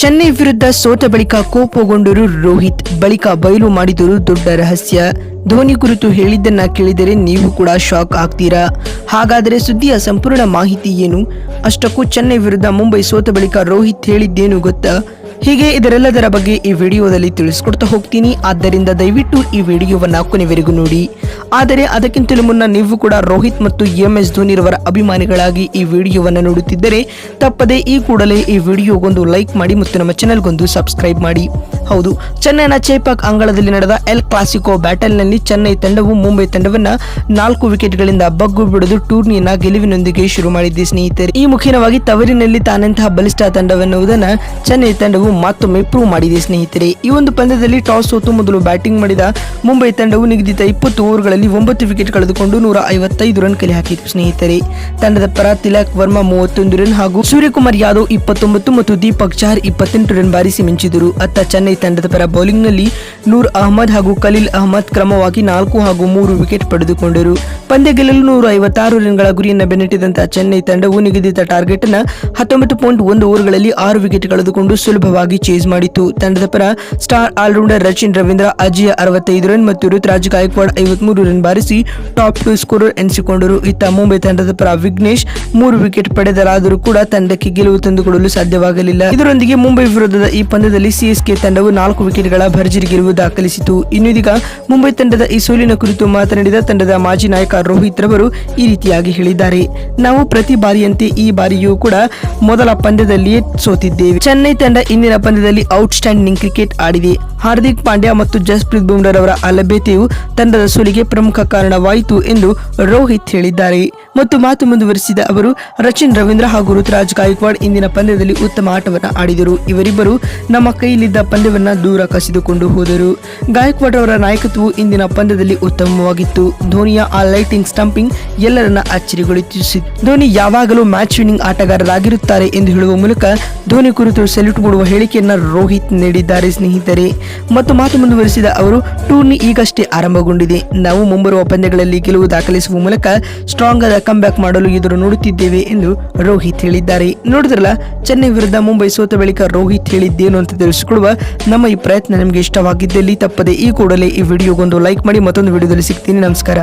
ಚೆನ್ನೈ ವಿರುದ್ಧ ಸೋತ ಬಳಿಕ ಕೋಪಗೊಂಡರು ರೋಹಿತ್. ಬಳಿಕ ಬಯಲು ಮಾಡಿದರು ದೊಡ್ಡ ರಹಸ್ಯ. ಧೋನಿ ಕುರಿತು ಹೇಳಿದ್ದನ್ನ ಕೇಳಿದರೆ ನೀವು ಕೂಡ ಶಾಕ್ ಆಗ್ತೀರಾ? ಹಾಗಾದರೆ ಸುದ್ದಿಯ ಸಂಪೂರ್ಣ ಮಾಹಿತಿ ಏನು? ಅಷ್ಟಕ್ಕೂ ಚೆನ್ನೈ ವಿರುದ್ಧ ಮುಂಬೈ ಸೋತ ಬಳಿಕ ರೋಹಿತ್ ಹೇಳಿದ್ದೇನು ಗೊತ್ತಾ? ಹೀಗೆ ಇದರೆಲ್ಲದರ ಬಗ್ಗೆ ಈ ವಿಡಿಯೋದಲ್ಲಿ ತಿಳಿಸ್ಕೊಡ್ತಾ ಹೋಗ್ತೀನಿ. ಆದ್ದರಿಂದ ದಯವಿಟ್ಟು ಈ ವಿಡಿಯೋವನ್ನು ಕೊನೆವರೆಗೂ ನೋಡಿ. ಆದರೆ ಅದಕ್ಕಿಂತಲೂ ಮುನ್ನ ನೀವು ಕೂಡ ರೋಹಿತ್ ಮತ್ತು ಎಂ ಎಸ್ ಧೋನಿ ರವರ ಅಭಿಮಾನಿಗಳಾಗಿ ಈ ವಿಡಿಯೋವನ್ನು ನೋಡುತ್ತಿದ್ದರೆ ತಪ್ಪದೆ ಈ ಕೂಡಲೇ ಈ ವಿಡಿಯೋಗೊಂದು ಲೈಕ್ ಮಾಡಿ ಮತ್ತು ನಮ್ಮ ಚಾನೆಲ್ಗೊಂದು ಸಬ್ಸ್ಕ್ರೈಬ್ ಮಾಡಿ. ಹೌದು, ಚೆನ್ನೈನ ಚೇಪಾಕ್ ಅಂಗಳದಲ್ಲಿ ನಡೆದ ಎಲ್ ಕ್ಲಾಸಿಕೋ ಬ್ಯಾಟಲ್ನಲ್ಲಿ ಚೆನ್ನೈ ತಂಡವು ಮುಂಬೈ ತಂಡವನ್ನ ನಾಲ್ಕು ವಿಕೆಟ್ಗಳಿಂದ ಬಗ್ಗು ಬಿಡದು ಟೂರ್ನಿಯನ್ನ ಗೆಲುವಿನೊಂದಿಗೆ ಶುರು ಮಾಡಿದ್ದೆ ಸ್ನೇಹಿತರೆ. ಈ ಮುಖ್ಯವಾಗಿ ತವರಿನಲ್ಲಿ ತಾನಂತಹ ಬಲಿಷ್ಠ ತಂಡವೆನ್ನುವುದನ್ನ ಚೆನ್ನೈ ತಂಡವು ಮತ್ತೊಮ್ಮೆ ಪ್ರೂವ್ ಮಾಡಿದೆ, ಸ್ನೇಹಿತರೆ. ಈ ಒಂದು ಪಂದ್ಯದಲ್ಲಿ ಟಾಸ್ ಸೋತು ಮೊದಲು ಬ್ಯಾಟಿಂಗ್ ಮಾಡಿದ ಮುಂಬೈ ತಂಡವು ನಿಗದಿತ ಇಪ್ಪತ್ತು ಓವರ್ಗಳಲ್ಲಿ ಒಂಬತ್ತು ವಿಕೆಟ್ ಕಳೆದುಕೊಂಡು ನೂರ ಐವತ್ತೈದು ರನ್ ಕಲೆ ಹಾಕಿತು, ಸ್ನೇಹಿತರೆ. ತಂಡದ ಪರ ತಿಲಕ್ ವರ್ಮಾ ಮೂವತ್ತೊಂದು ರನ್ ಹಾಗೂ ಸೂರ್ಯಕುಮಾರ್ ಯಾದವ್ ಇಪ್ಪತ್ತೊಂಬತ್ತು ಮತ್ತು ದೀಪಕ್ ಚಾರ್ ಇಪ್ಪತ್ತೆಂಟು ರನ್ ಬಾರಿಸಿ ಮಿಂಚಿದರು. ಅತ್ತ ಚೆನ್ನೈ ತಂಡದ ಪರ ಬೌಲಿಂಗ್ನಲ್ಲಿ ನೂರ್ ಅಹಮದ್ ಹಾಗೂ ಖಲೀಲ್ ಅಹಮದ್ ಕ್ರಮವಾಗಿ ನಾಲ್ಕು ಹಾಗೂ ಮೂರು ವಿಕೆಟ್ ಪಡೆದುಕೊಂಡರು. ಪಂದ್ಯ ಗೆಲ್ಲಲು ನೂರ ಐವತ್ತಾರು ರನ್ಗಳ ಗುರಿಯನ್ನು ಬೆನ್ನಟ್ಟಿದಂತಹ ಚೆನ್ನೈ ತಂಡವು ನಿಗದಿತ ಟಾರ್ಗೆಟ್ ಅನ್ನು ಹತ್ತೊಂಬತ್ತು ಪಾಯಿಂಟ್ ಒಂದು ಓವರ್ಗಳಲ್ಲಿ ಆರು ವಿಕೆಟ್ ಕಳೆದುಕೊಂಡು ಸುಲಭವಾಗಿ ಚೇಸ್ ಮಾಡಿತು ತಂಡದ ಪರ ಸ್ಟಾರ್ ಆಲ್ರೌಂಡರ್ ರಚಿನ್ ರವೀಂದ್ರ ಅಜಯ ಅರವತ್ತೈದು ರನ್ ಮತ್ತು ಋತುರಾಜ್ ಗಾಯಕ್ವಾಡ್ ಐವತ್ಮೂರು ರನ್ ಬಾರಿಸಿ ಟಾಪ್ ಟು ಸ್ಕೋರರ್ ಎನಿಸಿಕೊಂಡರು. ಇತ್ತ ಮುಂಬೈ ತಂಡದ ಪರ ವಿಘ್ನೇಶ್ ಮೂರು ವಿಕೆಟ್ ಪಡೆದರಾದರೂ ಕೂಡ ತಂಡಕ್ಕೆ ಗೆಲುವು ತಂದುಕೊಡಲು ಸಾಧ್ಯವಾಗಲಿಲ್ಲ. ಇದರೊಂದಿಗೆ ಮುಂಬೈ ವಿರುದ್ಧದ ಈ ಪಂದ್ಯದಲ್ಲಿ ಸಿಎಸ್ಕೆ ತಂಡವು ನಾಲ್ಕು ವಿಕೆಟ್ಗಳ ಭರ್ಜರಿ ಗೆಲುವು ದಾಖಲಿಸಿತು. ಇನ್ನುದೀಗ ಮುಂಬೈ ತಂಡದ ಈ ಸೋಲಿನ ಕುರಿತು ಮಾತನಾಡಿದ ತಂಡದ ಮಾಜಿ ನಾಯಕ ರೋಹಿತ್ ರವರು ಈ ರೀತಿಯಾಗಿ ಹೇಳಿದ್ದಾರೆ. ನಾವು ಪ್ರತಿ ಬಾರಿಯಂತೆ ಈ ಬಾರಿಯೂ ಕೂಡ ಮೊದಲ ಪಂದ್ಯದಲ್ಲಿಯೇ ಸೋತಿದ್ದೇವೆ. ಚೆನ್ನೈ ತಂಡ ಇಂದಿನ ಪಂದ್ಯದಲ್ಲಿ ಔಟ್ಸ್ಟ್ಯಾಂಡಿಂಗ್ ಕ್ರಿಕೆಟ್ ಆಡಿದೆ. ಹಾರ್ದಿಕ್ ಪಾಂಡ್ಯ ಮತ್ತು ಜಸ್ಪ್ರೀತ್ ಬುಮ್ರಾರವರ ಅಲಭ್ಯತೆಯು ತಂಡದ ಸೋಲಿಗೆ ಪ್ರಮುಖ ಕಾರಣವಾಯಿತು ಎಂದು ರೋಹಿತ್ ಹೇಳಿದ್ದಾರೆ. ಮತ್ತು ಮಾತು ಮುಂದುವರಿಸಿದ ಅವರು, ರಚಿನ್ ರವೀಂದ್ರ ಹಾಗೂ ಋತುರಾಜ್ ಗಾಯಕ್ವಾಡ್ ಇಂದಿನ ಪಂದ್ಯದಲ್ಲಿ ಉತ್ತಮ ಆಟವನ್ನು ಆಡಿದರು. ಇವರಿಬ್ಬರು ನಮ್ಮ ಕೈಯಲ್ಲಿದ್ದ ಪಂದ್ಯವನ್ನು ದೂರ ಕಸಿದುಕೊಂಡು ಹೋದರು. ಗಾಯಕ್ವಾಡ್ ಅವರ ನಾಯಕತ್ವವು ಇಂದಿನ ಪಂದ್ಯದಲ್ಲಿ ಉತ್ತಮವಾಗಿತ್ತು. ಧೋನಿಯ ಆ ಲೈಟಿಂಗ್ ಸ್ಟಂಪಿಂಗ್ ಎಲ್ಲರನ್ನ ಅಚ್ಚರಿಗೊಳಿಸಿತು ಧೋನಿ ಯಾವಾಗಲೂ ಮ್ಯಾಚ್ ವಿನ್ನಿಂಗ್ ಆಟಗಾರರಾಗಿರುತ್ತಾರೆ ಎಂದು ಹೇಳುವ ಮೂಲಕ ಧೋನಿ ಕುರಿತು ಸೆಲ್ಯೂಟ್ ಕೊಡುವ ಹೇಳಿಕೆಯನ್ನ ರೋಹಿತ್ ನೀಡಿದ್ದಾರೆ ಸ್ನೇಹಿತರೆ. ಮತ್ತು ಮಾತು ಮುಂದುವರಿಸಿದ ಅವರು, ಟೂರ್ನಿ ಈಗಷ್ಟೇ ಆರಂಭಗೊಂಡಿದೆ. ನಾವು ಮುಂಬರುವ ಪಂದ್ಯಗಳಲ್ಲಿ ಗೆಲುವು ದಾಖಲಿಸುವ ಮೂಲಕ ಸ್ಟ್ರಾಂಗ್ ಆದ ಬ್ಯಾಕ್ ಮಾಡಲು ಎದುರು ನೋಡುತ್ತಿದ್ದೇವೆ ಎಂದು ರೋಹಿತ್ ಹೇಳಿದ್ದಾರೆ. ನೋಡಿದ್ರಲ್ಲ, ಚೆನ್ನೈ ವಿರುದ್ಧ ಮುಂಬೈ ಸೋತ ಬಳಿಕ ರೋಹಿತ್ ಹೇಳಿದ್ದೇನು ಅಂತ ತಿಳಿಸಿಕೊಳ್ಳುವ ನಮ್ಮ ಈ ಪ್ರಯತ್ನ ನಿಮಗೆ ಇಷ್ಟವಾಗಿದ್ದಲ್ಲಿ ತಪ್ಪದೆ ಈ ಕೂಡಲೇ ಈ ವಿಡಿಯೋಗೊಂದು ಲೈಕ್ ಮಾಡಿ ಮತ್ತೊಂದು ವಿಡಿಯೋದಲ್ಲಿ ಸಿಗ್ತೀನಿ. ನಮಸ್ಕಾರ.